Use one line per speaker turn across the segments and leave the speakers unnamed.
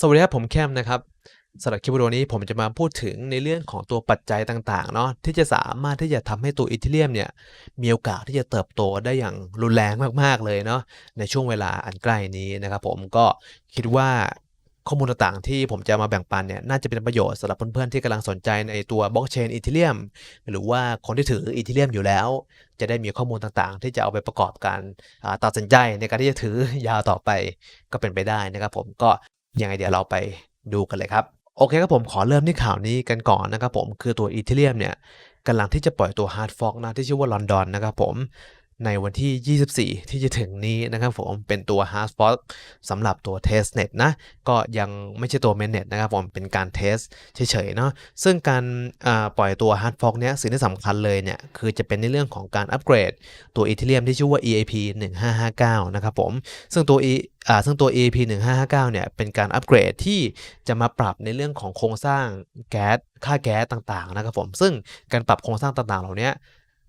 สวัสดีครับผมแคมนะครับสำหรับคลิปวิดีโอนี้ผมจะมาพูดถึงในเรื่องของตัวปัจจัยต่างๆเนาะที่จะสามารถที่จะทำให้ตัวอีเทเรียมเนี่ยมีโอกาสที่จะเติบโตได้อย่างรุนแรงมากๆเลยเนาะในช่วงเวลาอันใกล้นี้นะครับผมก็คิดว่าข้อมูลต่างๆที่ผมจะมาแบ่งปันเนี่ยน่าจะเป็นประโยชน์สำหรับเพื่อนๆที่กำลังสนใจในตัวบล็อกเชนอีเทเรียมหรือว่าคนที่ถืออีเทเรียมอยู่แล้ว จะได้มีข้อมูลต่างๆ ที่จะเอาไปประกอบการตัดสินใจในการที่จะถือยาวต่อไปก็เป็นไปได้นะครับผมก็ ยังไงเดี๋ยวเราไปดูกันเลยครับ โอเคครับผมขอเริ่มที่ข่าวนี้กันก่อนนะครับผมคือตัวอีเทเรียมเนี่ยกำลังที่จะปล่อยตัวฮาร์ดฟอกนะที่ชื่อว่าลอนดอนนะครับผม ในวันที่ 24 ที่จะถึงนี้นะครับผมเป็นตัว Hard Fork สำหรับตัว Testnet นะ ก็ยังไม่ใช่ตัว Mainnet นะครับผมเป็นการเทสเฉยๆเนาะซึ่งการปล่อยตัว Hard Fork เนี้ยสิ่งที่สำคัญเลยเนี่ย คือจะเป็นในเรื่องของการอัปเกรดตัว Ethereum ที่ชื่อว่า EAP 1559 นะครับผม ซึ่งตัว E อ่าซึ่งตัว EAP 1559 เนี่ย เป็นการอัปเกรดที่จะมาปรับในเรื่องของโครงสร้างแก๊สค่าแก๊สต่างๆนะครับผมซึ่งการปรับโครงสร้างต่างๆ เหล่านี้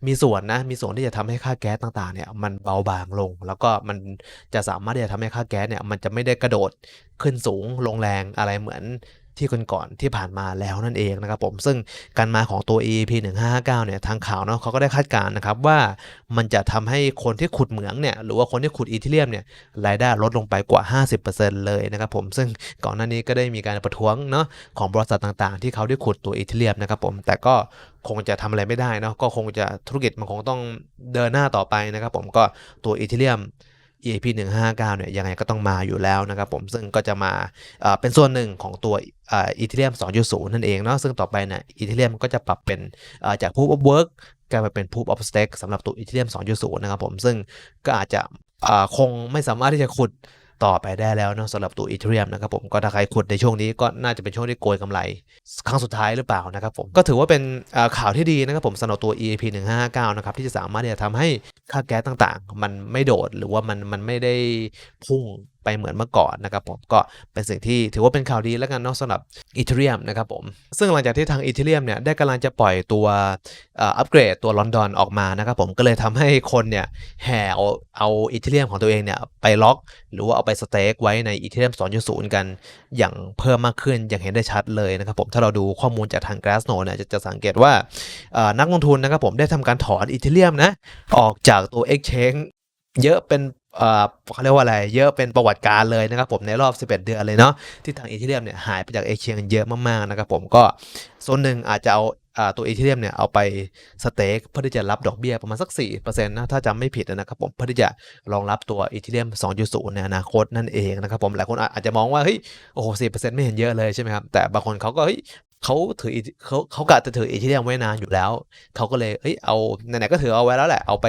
มีส่วนนะ มีส่วนที่จะทำให้ค่าแก๊สต่างๆเนี่ยมันเบาบางลง แล้วก็มันจะสามารถที่จะทำให้ค่าแก๊สเนี่ยมันจะไม่ได้กระโดดขึ้นสูงลงแรงอะไรเหมือน ที่ก่อนๆที่ผ่านมาแล้วนั่นเองนะครับผมซึ่งการมาของตัว EAP 1559เนี่ยทางข่าวเนาะเขาก็ได้คาดการณ์นะครับว่ามันจะทำให้คนที่ขุดเหมืองเนี่ยหรือว่าคนที่ขุดอีเทเรียมเนี่ยรายได้ลดลงไปกว่า 50%เลยนะครับผมซึ่งก่อนหน้านี้ก็ได้มีการประท้วงเนาะของบริษัทต่างๆ ที่เขาได้ขุดตัวอีเทเรียมนะครับผมแต่ก็คงจะทำอะไรไม่ได้เนาะก็คงจะธุรกิจมันคงต้องเดินหน้าต่อไปนะครับผมก็ตัวอีเทเรียม EAP 159เนี่ยยังไงก็ต้องมาอยู่แล้วนะครับผมซึ่งก็จะมาเอ่อเป็นส่วนหนึ่งของตัวอีเทเรียม2.0 นั่นเองเนาะซึ่งต่อไปเนี่ยอีเทเรียมก็จะปรับเป็นจาก Proof of Work กลายมาเป็น Proof of Stake สำหรับตัวอีเทเรียม2.0 นะครับผมซึ่งก็อาจจะคงไม่สามารถที่จะขุด ต่อไปได้แล้วเนาะสำหรับตัวอีเทเรียมนะครับผมก็ถ้าใครขุดในช่วงนี้ก็น่าจะเป็นช่วงที่โกยกำไร ครั้งสุดท้ายหรือเปล่านะครับผมก็ถือว่าเป็นข่าวที่ดีนะครับผมสำหรับตัว EAP 159นะครับที่จะสามารถที่จะทำให้ค่าแก๊สต่างๆ มันไม่โดดหรือว่ามันมันไม่ได้พุ่ง ไปเหมือนเมื่อก่อนนะครับผมก็เป็นสิ่งที่ถือว่าเป็นข่าวดีแล้วกันเนาะสำหรับอีเทเรียมนะครับผมซึ่งหลังจากที่ทางอีเทเรียมเนี่ยได้กำลังจะปล่อยตัวอัปเกรดตัวลอนดอนออกมานะครับผมก็เลยทำให้คนเนี่ยแห่เอาเอาอีเทเรียมของตัวเองเนี่ยไปล็อก หรือว่าเอาไปสเต็กไว้ในอีเทเรียม2.0 กันอย่างเพิ่มมากขึ้นอย่างเห็นได้ชัดเลยนะครับผมถ้าเราดูข้อมูลจากทาง Glassnode เนี่ยจะจะสังเกตว่านักลงทุนนะครับผมได้ทำการถอนอีเทเรียมนะออกจากตัว Exchange เยอะเป็น เขาเรียกว่าอะไร เยอะเป็นประวัติการเลยนะครับผมในรอบ 11 เดือนเลยเนาะที่ทางอีเทเรียมเนี่ยหายไปจากเอเชียเยอะมากๆนะครับผมก็ส่วนหนึ่งอาจจะเอาอ่าตัวอีเทเรียมเนี่ยเอาไปสเต็กเพื่อที่จะรับดอกเบี้ยประมาณสัก 4%นะถ้าจำไม่ผิดนะครับผมเพื่อที่จะรองรับตัวอีเทเรียม 2.0 ในอนาคตนั่นเองนะครับผมหลายคนอาจจะมองว่าเฮ้ยโอ้โห4%ไม่เห็นเยอะเลยใช่ไหมครับแต่บางคนเขาก็เฮ้ย เขาถือเขาเขากะจะถืออีเทเรียมไว้นานอยู่แล้ว เขาก็เลยเอ้ยเอาไหนๆก็ถือเอาไว้แล้วแหละ เอาไป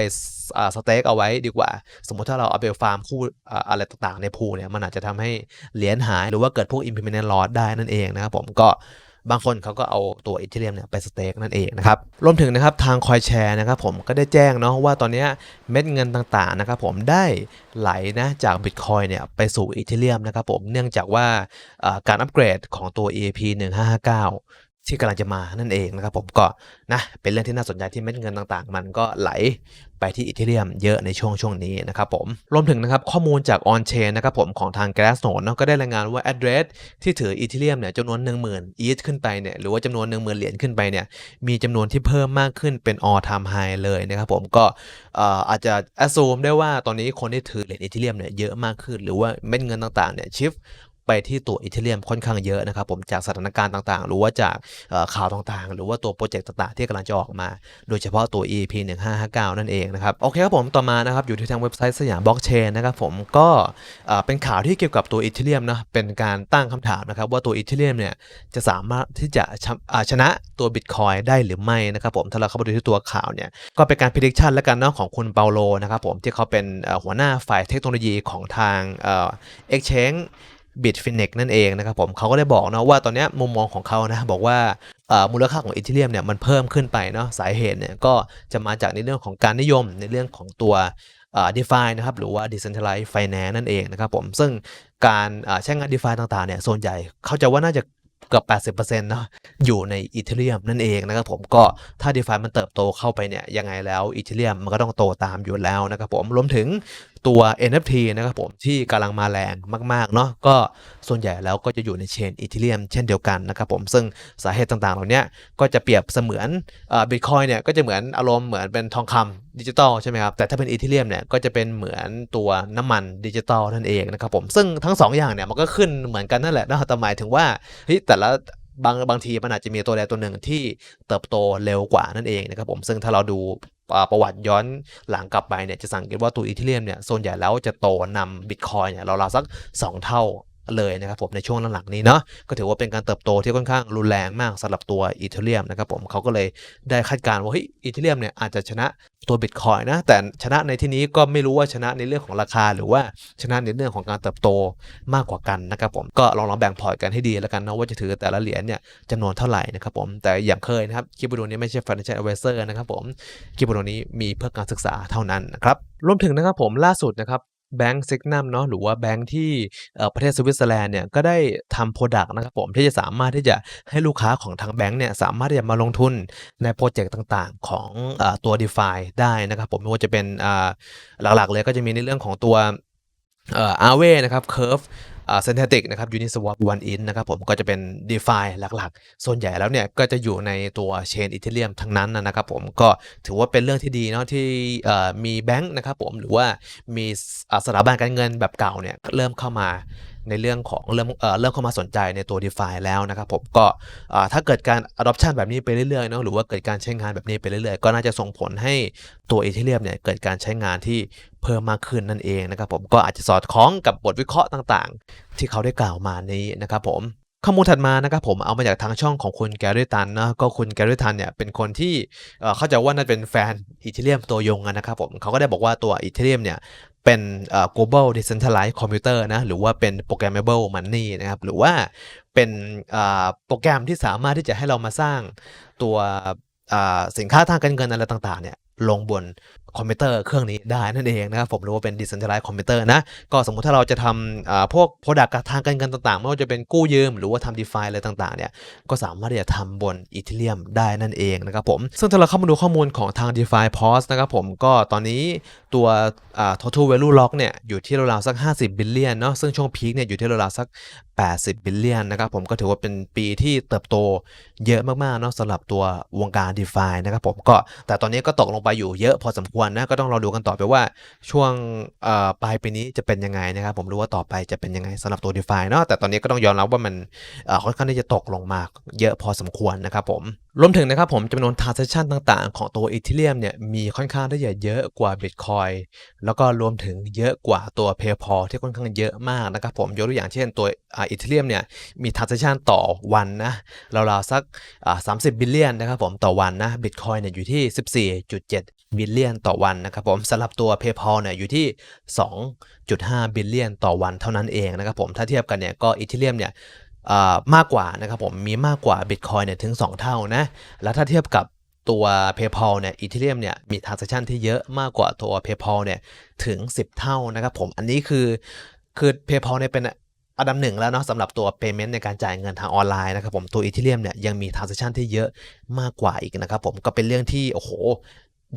อ่าสเต็กเอาไว้ดีกว่า สมมติถ้าเราเอาไปฟาร์มคู่อะไรต่างๆในพูเนี่ย มันอาจจะทำให้เหรียญหายหรือว่าเกิดพวก implement loss ได้นั่นเองนะครับผมก็ บางคนเขาก็เอาตัวอีเทเรียมเนี่ยไปสเต็กนั่นเองนะครับรวมถึงนะครับทางคอยแชร์นะครับผมก็ได้แจ้งเนาะว่าตอนนี้เม็ดเงินต่างๆนะครับผมได้ไหลนะจากบิตคอยเนี่ยไปสู่อีเทเรียมนะครับผมเนื่องจากว่าการอัปเกรดของตัว EAP 1559 ที่กำลังจะมานั่นเองนะครับผมก็นะเป็นเรื่องที่น่าสนใจที่เม็ดเงินต่างๆ มันก็ไหลไปที่อีเทเรียมเยอะในช่วงช่วงนี้นะครับผมรวมถึงนะครับข้อมูลจาก On Chain นะครับผมของทาง Glassnode เนาะก็ได้รายงานว่า address ที่ถืออีเทเรียมเนี่ยจำนวน 10,000 ETH ขึ้นไปเนี่ยหรือว่าจำนวน 10,000 เหรียญขึ้นไปเนี่ยมีจำนวนที่เพิ่มมากขึ้นเป็น all time high เลยนะครับผมก็อาจจะ assume ได้ว่าตอนนี้คนที่ถือเหรียญอีเทเรียมเนี่ยเยอะมากขึ้น หรือว่าเม็ดเงินต่างๆเนี่ยชิฟ ไปที่ตัวอีเทเรียมค่อนข้างเยอะนะครับผมจากสถานการณ์ต่างๆ หรือว่าจากข่าวต่างๆ หรือว่าตัวโปรเจกต์ต่างๆ ที่กำลังจะออกมา โดยเฉพาะตัว EP 1559 นั่นเองนะครับ โอเคครับผมต่อมานะครับอยู่ที่ทางเว็บไซต์สยามบล็อกเชนนะครับผมก็เป็นข่าวที่เกี่ยวกับตัวอีเทเรียมนะเป็นการตั้งคำถามนะครับว่าตัวอีเทเรียมเนี่ยจะสามารถที่จะชนะตัวบิตคอยได้หรือไม่นะครับผมถ้าเราเข้าไปดูที่ตัวข่าวเนี่ยก็เป็นการพิจิตรแล้วกันเนาะของคุณเปาโลนะครับผมที่เขาเป็นหัวหน้าฝ่ายเทคโนโลยีของทางเอ็กชแนน บิตฟินเนกนั่นเองนะครับผมเขาก็ได้บอกนะว่าตอนนี้มุมมองของเขานะบอกว่ามูลค่าของอีเทเรียมเนี่ยมันเพิ่มขึ้นไปเนาะสาเหตุเนี่ยก็จะมาจากในเรื่องของการนิยมในเรื่องของตัวดีฟานะครับหรือว่า decentralized finance นั่นเองนะครับผมซึ่งการใช้งาน d e f าต่างๆเนี่ยส่วนใหญ่เขาจะว่าน่าจะเกือบ80%เนาะอยู่ในอีเทเรียมนั่นเองนะครับผมก็ถ้า d e f ามันเติบโตเข้าไปเนี่ยยังไงแล้วอีเทเรียมมันก็ต้องโตตามอยู่แล้วนะครับผมรวมถึง ตัว NFT นะครับผมที่กำลังมาแรงมากๆเนาะก็ส่วนใหญ่แล้วก็จะอยู่ในเชนอีเทเรียมเช่นเดียวกันนะครับผมซึ่งสาเหตุต่างๆ เหล่านี้ก็จะเปรียบเสมือนบิตคอยเนี่ยก็จะเหมือนอารมณ์เหมือนเป็นทองคำดิจิตอลใช่ไหมครับแต่ถ้าเป็นอีเทเรียมเนี่ยก็จะเป็นเหมือนตัวน้ำมันดิจิตอลนั่นเองนะครับผมซึ่งทั้งสองอย่างเนี่ยมันก็ขึ้นเหมือนกันนั่นแหละนะแต่หมายถึงว่าแต่ละบางบางทีมันอาจจะมีตัวใดตัวหนึ่งที่เติบโตเร็วกว่านั่นเองนะครับผมซึ่งถ้าเราดู ประวัติย้อนหลังกลับไปเนี่ยจะสังเกตว่าตัวอีเทเรียมเนี่ยส่วนใหญ่แล้วจะโตนำบิตคอยเนี่ยเราๆสัก 2 เท่า เลยนะครับผมในช่วงหลังๆนี้เนาะก็ถือว่าเป็นการเติบโตที่ค่อนข้างรุนแรงมากสำหรับตัวอีเทเรียมนะครับผมเขาก็เลยได้คาดการณ์ว่าเฮ้ยอีเทเรียมเนี่ยอาจจะชนะตัวบิตคอยนะแต่ชนะในที่นี้ก็ไม่รู้ว่าชนะในเรื่องของราคา หรือว่าชนะในเรื่องของการเติบโตมากกว่ากันนะครับผมก็ลองลองแบ่งพอร์ตกันให้ดีแล้วกันนะว่าจะถือแต่ละเหรียญเนี่ยจำนวนเท่าไหร่นะครับผมแต่อย่างเคยนะครับคลิปวิดีโอนี้ไม่ใช่ financial advisor นะครับผมคลิปวิดีโอนี้มีเพื่อการศึกษาเท่านั้นนะครับรวมถึงนะครับผมล่าสุดนะครับ แบงก์ซิกนัมเนาะหรือว่าแบงก์ที่ประเทศสวิตเซอร์แลนด์เนี่ยก็ได้ทำโปรดักต์นะครับผมที่จะสามารถที่จะให้ลูกค้าของทางแบงก์เนี่ยสามารถที่จะมาลงทุนในโปรเจกต์ต่างๆ ของอตัว d e f าได้นะครับผมไม่ว่าจะเป็นหลักๆเลยก็จะมีในเรื่องของตัวอาร์เวนะครับเคิร์ฟ เซนเทติกนะครับยูนิสวอปวันอินนะครับผมก็จะเป็น d e f าหลักๆ ส่วนใหญ่แล้วเนี่ยก็จะอยู่ในตัวเชนอีเทเรียมทั้งนั้นนะครับผมก็ถือว่าเป็นเรื่องที่ดีเนาะที่มีแบงค์นะครับผมหรือว่ามีสถาบันการเงินแบบเก่าเนี่ยเริ่มเข้ามา ในเรื่องของเริ่มเเริ่มเข้ามาสนใจในตัว d e f าแล้วนะครับผมก็ถ้าเกิดการ adoption แบบนี้ไปเรื่อยๆเนาะหรือว่าเกิดการใช้งานแบบนี้ไปเรื่อยๆ ก็น่าจะส่งผลให้ตัวอีเทเรียมเนี่ยเกิดการใช้งานที่เพิ่มมากขึ้นนั่นเองนะครับผมก็อาจจะสอดคล้องกับบทวิเคราะห์ต่างๆ ที่เขาได้กล่าวมานี้นะครับผมข้อมูลถัดมานะครับผมเอามาจากทางช่องของคุณแกรี่ตันนะก็คุณแกรี่ตันเนี่ยเป็นคนที่เข้าใจว่าน่าเป็นแฟนอีเทเรียมตัวยงนะครับผมเขาก็ได้บอกว่าตัวอีเทเรียมเนี่ย เป็น global decentralized computer นะ หรือว่าเป็น programmable money นะครับ หรือว่าเป็นโปรแกรมที่สามารถที่จะให้เรามาสร้างตัวสินค้าทางการเงินอะไรต่างๆเนี่ยลงบน คอมพิวเตอร์เครื่องนี้ได้นั่นเองนะครับผมหรือว่าเป็น decentralized computer นะ ก็สมมุติถ้าเราจะทำพวก product ทางการเงินต่างๆ ไม่ว่าจะเป็นกู้ยืม หรือว่าทำ DeFi อะไรต่างๆเนี่ยก็สามารถที่จะทำบน Ethereum ได้นั่นเองนะครับผมซึ่งถ้าเราเข้ามาดูข้อมูลของทาง DeFi Pos นะครับผมก็ตอนนี้ตัว total value lock เนี่ยอยู่ที่ราวๆสัก 50 บิลเลียนเนาะซึ่งช่วงพีคเนี่ยอยู่ที่ราวๆสัก 80 บิลเลียนนะครับผมก็ถือว่าเป็นปีที่เติบโตเยอะมากๆเนาะสำหรับตัววงการ DeFi นะครับผมก็แต่ตอนนี้ก็ตกลงไปอยู่เยอะพอสมควรนะก็ต้องรอดูกันต่อไปว่าช่วงปลายปีนี้จะเป็นยังไงนะครับผมรู้ว่าต่อไปจะเป็นยังไงสำหรับตัวดีฟาเนาะแต่ตอนนี้ก็ต้องยอมรับว่ามันค่อนข้างที่จะตกลงมาเยอะพอสมควรนะครับผม รวมถึงนะครับผมจำนวน transaction ต่างๆ ของตัว Ethereum เนี่ยมีค่อนข้างที่จะเยอะกว่า Bitcoin แล้วก็รวมถึงเยอะกว่าตัว PayPal ที่ค่อนข้างเยอะมากนะครับผมยกตัวอย่างเช่นตัวอีเทเรียมเนี่ยมี transaction ต่อวันนะราวๆสักสามสิบบิลเลียนนะครับผมต่อวันนะ Bitcoin เนี่ยอยู่ที่ 14.7 บิลเลียนต่อวันนะครับผมสำหรับตัว PayPal เนี่ยอยู่ที่ 2.5 บิลเลียนต่อวันเท่านั้นเองนะครับผมถ้าเทียบกันเนี่ยก็อีเทเรียมเนี่ย มากกว่านะครับผมมีมากกว่า Bitcoin เนี่ยถึง 2 เท่านะ แล้วถ้าเทียบกับตัว PayPal เนี่ยอีเทเรียมเนี่ยมี transaction ที่เยอะมากกว่าตัว PayPal เนี่ยถึง 10 เท่านะครับผมอันนี้คือคือ PayPal เนี่ยเป็นอันดับหนึ่งแล้วเนาะสำหรับตัว payment ในการจ่ายเงินทางออนไลน์นะครับผมตัวอีเทเรียมเนี่ยยังมี transaction ที่เยอะมากกว่าอีกนะครับผมก็เป็นเรื่องที่โอ้โห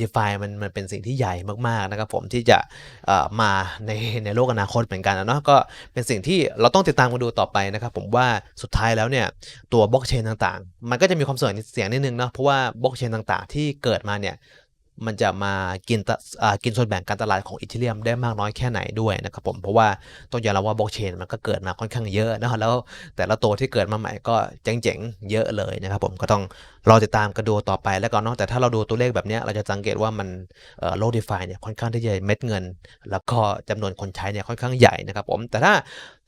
d e f ามันมันเป็นสิ่งที่ใหญ่มากๆนะครับผมที่จะมาในในโลกอนาคตเหมือนกันนะเนาะก็เป็นสิ่งที่เราต้องติดตามมาดูต่อไปนะครับผมว่าสุดท้ายแล้วเนี่ยตัวบล็อกเชนต่างๆ มันก็จะมีความเสี่ยงเสียงนิดนึงเนาะเพราะว่าบล็อกเชนต่างๆ ที่เกิดมาเนี่ย มันจะมากินกินส่วนแบ่งการตลาดของอีเทเรียมได้มากน้อยแค่ไหนด้วยนะครับผม เพราะว่าต้องยอมรับว่าบล็อกเชนมันก็เกิดมาค่อนข้างเยอะนะแล้วแต่ละตัวที่เกิดมาใหม่ก็เจ๋งๆเยอะเลยนะครับผมก็ต้องรอติดตามกันดูต่อไปแล้วก็นอกแต่ถ้าเราดูตัวเลขแบบนี้เราจะสังเกตว่ามันโลดีฟายเนี่ยค่อนข้างที่จะเม็ดเงิน แล้วก็จำนวนคนใช้เนี่ยค่อนข้างใหญ่นะครับผมแต่ถ้า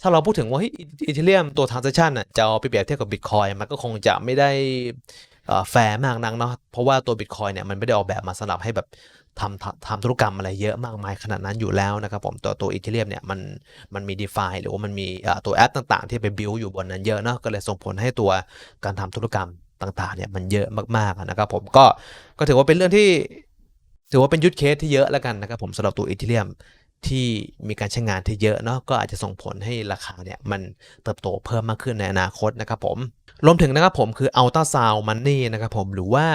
ถ้าเราพูดถึงว่าอีเทเรียมตัวทรานเซชันจะเอาไปเปรียบเทียบกับบิตคอยมันก็คงจะไม่ได้ แฟร์มากนักเนาะเพราะว่าตัวบิตคอยเนี่ยมันไม่ได้ออกแบบมาสำหรับให้แบบทำทำธุรกรรมอะไรเยอะมากมายขนาดนั้นอยู่แล้วนะครับผมตัวตัวอีเทเรียมเนี่ยมันมันมี d e f าหรือว่ามันมีตัวแอปต่างๆ ที่ไปบิวอยู่บนนั้นเยอะเนาะก็เลยส่งผลให้ตัวการทำธุรกรรมต่างๆเนี่ยมันเยอะมากๆนะครับผมก็ก็ถือว่าเป็นเรื่องที่ ถือว่าเป็นยุทธเคสที่เยอะแล้วกันนะครับผมสำหรับตัวอีเทเรียม ที่มีการใช้งานที่เยอะเนาะก็อาจจะส่งผลให้ราคาเนี่ยมันเติบโตเพิ่มมากขึ้นในอนาคตนะครับผมรวมถึงนะครับผมคือ Ultra Sound Money นะครับผมหรือว่า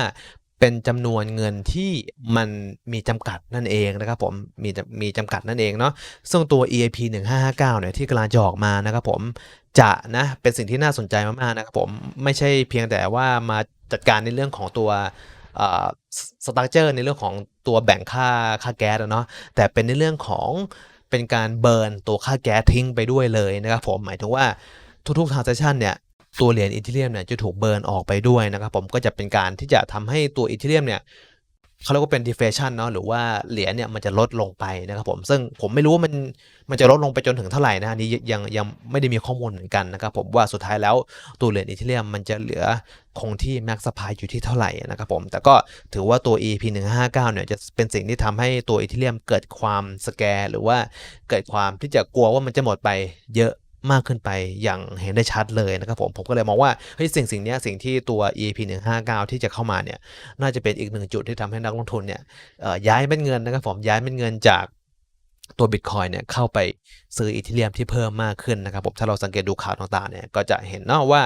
เป็นจำนวนเงินที่มันมีจำกัดนั่นเองนะครับผมมีจำมีจำกัดนั่นเองเนาะซึ่งตัว EIP 1559เนี่ยที่กำลังจะออกมานะครับผมจะนะเป็นสิ่งที่น่าสนใจมากๆนะครับผมไม่ใช่เพียงแต่ว่ามาจัดการในเรื่องของตัวสตั๊กเจอร์ในเรื่องของ ตัวแบ่งค่าค่าแก๊สเนาะแต่เป็นในเรื่องของเป็นการเบิร์นตัวค่าแก๊สทิ้งไปด้วยเลยนะครับผมหมายถึงว่าทุกๆ transaction เนี่ยตัวเหรียญอีเทเรียมเนี่ยจะถูกเบิร์นออกไปด้วยนะครับผมก็จะเป็นการที่จะทำให้ตัวอีเทเรียมเนี่ย เขาเรียกว่าเป็น deflation เนาะหรือว่าเหรียญเนี่ยมันจะลดลงไปนะครับผมซึ่งผมไม่รู้ว่ามันมันจะลดลงไปจนถึงเท่าไหร่นะอันนี้ยังยังไม่ได้มีข้อมูลเหมือนกันนะครับผมว่าสุดท้ายแล้วตัวเหรียญอีเทเรียมมันจะเหลือคงที่แม็กซ์พายอยู่ที่เท่าไหร่นะครับผมแต่ก็ถือว่าตัว EP 159เนี่ยจะเป็นสิ่งที่ทำให้ตัวอีเทเรียมเกิดความสแกร์หรือว่าเกิดความที่จะกลัวว่ามันจะหมดไปเยอะ มากขึ้นไปอย่างเห็นได้ชัดเลยนะครับผม ผมก็เลยมองว่าเฮ้ยสิ่งสิ่งนี้สิ่งที่ตัว EP 159 ที่จะเข้ามาเนี่ยน่าจะเป็นอีกหนึ่งจุดที่ทำให้นักลงทุนเนี่ยย้ายเป็นเงินนะครับผมย้ายเป็นเงินจากตัวบิตคอยเนี่ยเข้าไปซื้ออีเทเรียมที่เพิ่มมากขึ้นนะครับผมถ้าเราสังเกตดูข่าวต่างๆเนี่ยก็จะเห็นเนาะว่า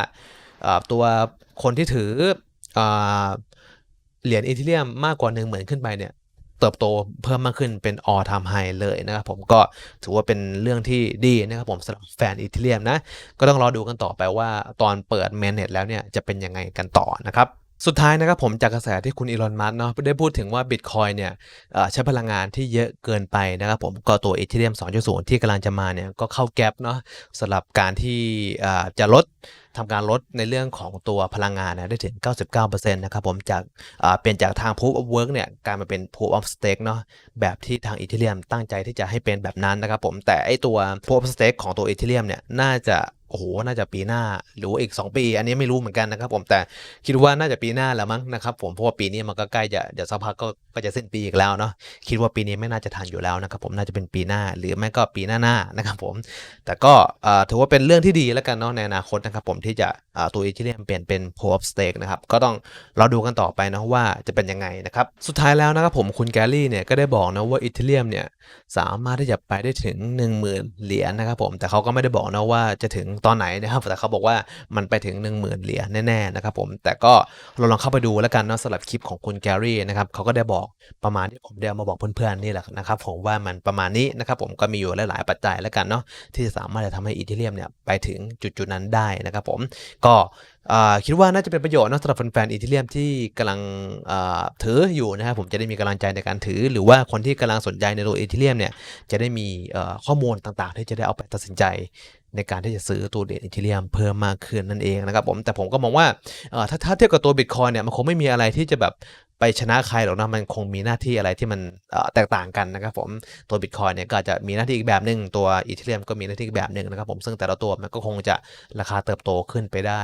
ตัวคนที่ถือเหรียญอีเทเรียมมากกว่า1 0,000 ขึ้นไปเนี่ย เติบโตเพิ่มมากขึ้นเป็น all time high เลยนะครับผมก็ถือว่าเป็นเรื่องที่ดีนะครับผมสำหรับแฟนอีเทเรียมนะ ก็ต้องรอดูกันต่อไปว่าตอนเปิด mainnet แล้วเนี่ยจะเป็นยังไงกันต่อนะครับสุดท้ายนะครับผมจากกระแสที่คุณอีลอน มัสเนาะได้พูดถึงว่า Bitcoin เนี่ยใช้พลังงานที่เยอะเกินไปนะครับผมก็ตัว Ethereum 2.0 ที่กำลังจะมาเนี่ยก็เข้าแก๊ปเนาะสำหรับการที่จะลด ทำการลดในเรื่องของตัวพลังงานนะได้ถึง 99%นะครับผมจากเปลี่ยนจากทาง proof of work เนี่ยกลายมาเป็น proof of stake เนาะแบบที่ทางอีเทเรียมตั้งใจที่จะให้เป็นแบบนั้นนะครับผมแต่ไอตัว proof of stake ของตัวอีเทเรียมเนี่ยน่าจะ โอ้โห น่าจะปีหน้าหรืออีก 2 ปี อันนี้ไม่รู้เหมือนกันนะครับผมแต่คิดว่าน่าจะปีหน้าแล้วมั้งนะครับผมเพราะว่าปีนี้มันก็ใกล้จะเดี๋ยวสักพักก็ก็จะสิ้นปีอีกแล้วเนาะคิดว่าปีนี้ไม่น่าจะทันอยู่แล้วนะครับผมน่าจะเป็นปีหน้าหรือไม่ก็ปีหน้าหน้านะครับผมแต่ก็ถือว่าเป็นเรื่องที่ดีแล้วกันเนาะในอนาคตนะครับผมที่จะตัวอีเทเรียมเปลี่ยนเป็น proof of stake นะครับก็ต้องเราดูกันต่อไปนะว่าจะเป็นยังไงนะครับสุดท้ายแล้วนะครับผมคุณแกลลี่เนี่ยก็ได้บอกนะว่าอีเทเรียมเนี่ยสามารถที่จะไปได้ถึง 10,000 เหรียญนะครับผมแต่เขาก็ไม่ได้บอกนะว่าจะถึงตอนไหนนะครับแต่เขาบอกว่ามันไปถึง 10,000 เหรียญแน่ๆนะครับผมแต่ก็เราลองเข้าไปดูแล้วกันนะสำหรับคลิปของคุณแกรี่นะครับเขาก็ได้บอกประมาณที่ผมได้มาบอกเพื่อนๆนี่แหละนะครับผมว่ามันประมาณนี้นะครับผมก็มีอยู่หลายๆปัจจัยแล้วกันเนาะที่สามารถจะทำให้อีเทเรียมเนี่ยไปถึงจุดๆนั้นได้นะครับผมก็คิดว่าน่าจะเป็นประโยชน์นะสำหรับแฟนๆอีเทเรียมที่กำลังถืออยู่นะครับผมจะได้มีกำลังใจในการถือ หรือว่าคนที่กำลังสนใจในตัวอีเทเรียมเนี่ยจะได้มีข้อมูลต่างๆ ที่จะได้เอาไปตัดสินใจ ในการที่จะซื้อตัวเหรียญอีเทเรียมเพิ่มมากขึ้นนั่นเองนะครับผมแต่ผมก็มองว่าถ้าถ้าเทียบกับตัวบิตคอยเนี่ยมันคงไม่มีอะไรที่จะแบบไปชนะใครหรอกนะมันคงมีหน้าที่อะไรที่มันแตกต่างกันนะครับผมตัวบิตคอยเนี่ยก็จะมีหน้าที่อีกแบบหนึ่งตัวอีเทเรียมก็มีหน้าที่อีกแบบหนึ่งนะครับผมซึ่งแต่ละตัวมันก็คงจะราคาเติบโตขึ้นไปได้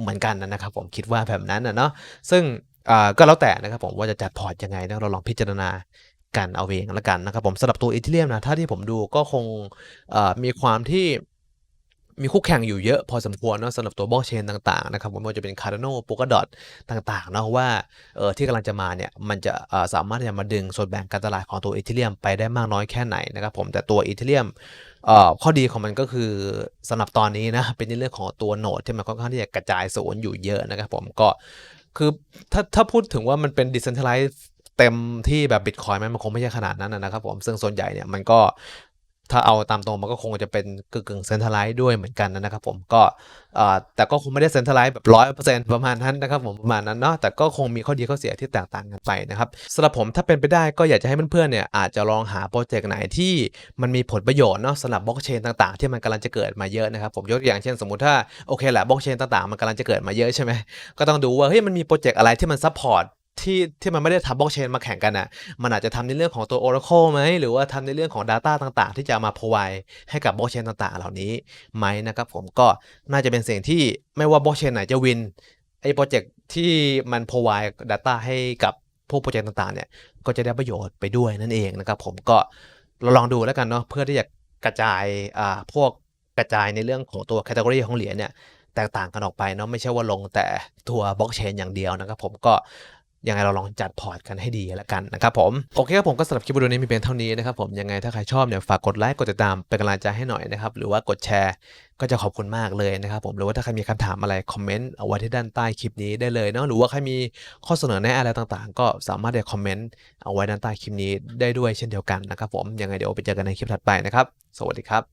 เหมือนกันนะครับผมคิดว่าแบบนั้นนะเนาะซึ่งก็แล้วแต่นะครับผมว่าจะจัดพอร์ตยังไงนะเราลองพิจารณากันเอาเองแล้วกันนะครับผมสำหรับตัวอีเทเรียมนะถ้าที่ผมดูก็คงมีความที่ มีคู่แข่งอยู่เยอะพอสมควรเนาะสำหรับตัวบล็อกเชนต่างๆนะครับไม่ว่าจะเป็น Cardano Polkadot ต่างๆเนาะว่าเออที่กำลังจะมาเนี่ย มันจะสามารถจะมาดึงส่วนแบ่งการตลาดของตัวอีเทเรียมไปได้มากน้อยแค่ไหนนะครับผมแต่ตัวอีเทเรียมข้อดีของมันก็คือสำหรับตอนนี้นะเป็นในเรื่องของตัวโนดที่มันค่อนข้างที่จะกระจายศูนย์อยู่เยอะนะครับผมก็คือถ้าถ้าพูดถึงว่ามันเป็นดิสเซนทัลไลซ์เต็มที่แบบบิตคอยมันคงไม่ใช่ขนาดนั้นนะครับผมซึ่งส่วนใหญ่เนี่ยมันก็ ถ้าเอาตามตรงมันก็คงจะเป็นกึ่งเซนทรัลไลซ์ด้วยเหมือนกันนะครับผมก็แต่ก็คงไม่ได้เซนทรัลไลซ์แบบร้อยเปอร์เซ็นต์ประมาณนั้นนะครับผมประมาณนั้นเนาะแต่ก็คงมีข้อดีข้อเสียที่แตกต่างกันไปนะครับสำหรับผมถ้าเป็นไปได้ก็อยากจะให้เพื่อนๆเนี่ยอาจจะลองหาโปรเจกต์ไหนที่มันมีผลประโยชน์เนาะสำหรับบล็อกเชนต่างๆ ที่มันกำลังจะเกิดมาเยอะนะครับผมยกตัวอย่างเช่นสมมุติถ้าโอเคแหละบล็อกเชนต่างๆ มันกำลังจะเกิดมาเยอะใช่ไหมก็ต้องดูว่าเฮ้ยมันมีโปรเจกต์อะไรที่มันซัพพอร์ต ที่ที่มันไม่ได้ทำบล็อกเชนมาแข่งกันอะ มันอาจจะทำในเรื่องของตัว Oracle ไหม หรือว่าทำในเรื่องของ Data ต่างๆ ที่จะมา provide ให้กับบล็อกเชนต่างๆ เหล่านี้ไหมนะครับผมก็น่าจะเป็นสิ่งที่ไม่ว่าบล็อกเชนไหนจะวินไอ้โปรเจกต์ที่มัน provide data ให้กับพวกโปรเจกต์ต่างๆ เนี่ย ก็จะได้ประโยชน์ไปด้วยนั่นเองนะครับผมก็เราลองดูแล้วกันเนาะเพื่อที่จะกระจายอ่าพวกกระจายในเรื่องของตัวแคตตากรีของเหรียญเนี่ยแตกต่างกันออกไปเนาะไม่ใช่ว่าลงแต่ตัวบล็อกเชนอย่างเดียวนะครับผมก็ ยังไงเราลองจัดพอร์ตกันให้ดีแล้วกันนะครับผมโอเคครับผมก็สำหรับคลิปวิดีโอนี้มีเพียงเท่านี้นะครับผมยังไงถ้าใครชอบเนี่ยฝากกดไลค์กดติดตามเป็นกำลังใจให้หน่อยนะครับหรือว่ากดแชร์ก็จะขอบคุณมากเลยนะครับผมหรือว่าถ้าใครมีคำถามอะไรคอมเมนต์เอาไว้ที่ด้านใต้คลิปนี้ได้เลยเนาะหรือว่าใครมีข้อเสนอแนะอะไรต่างๆ ก็สามารถที่จะคอมเมนต์เอาไว้ด้านใต้คลิปนี้ได้ด้วยเช่นเดียวกันนะครับผมยังไงเดี๋ยวไปเจอกันในคลิปถัดไปนะครับสวัสดีครับ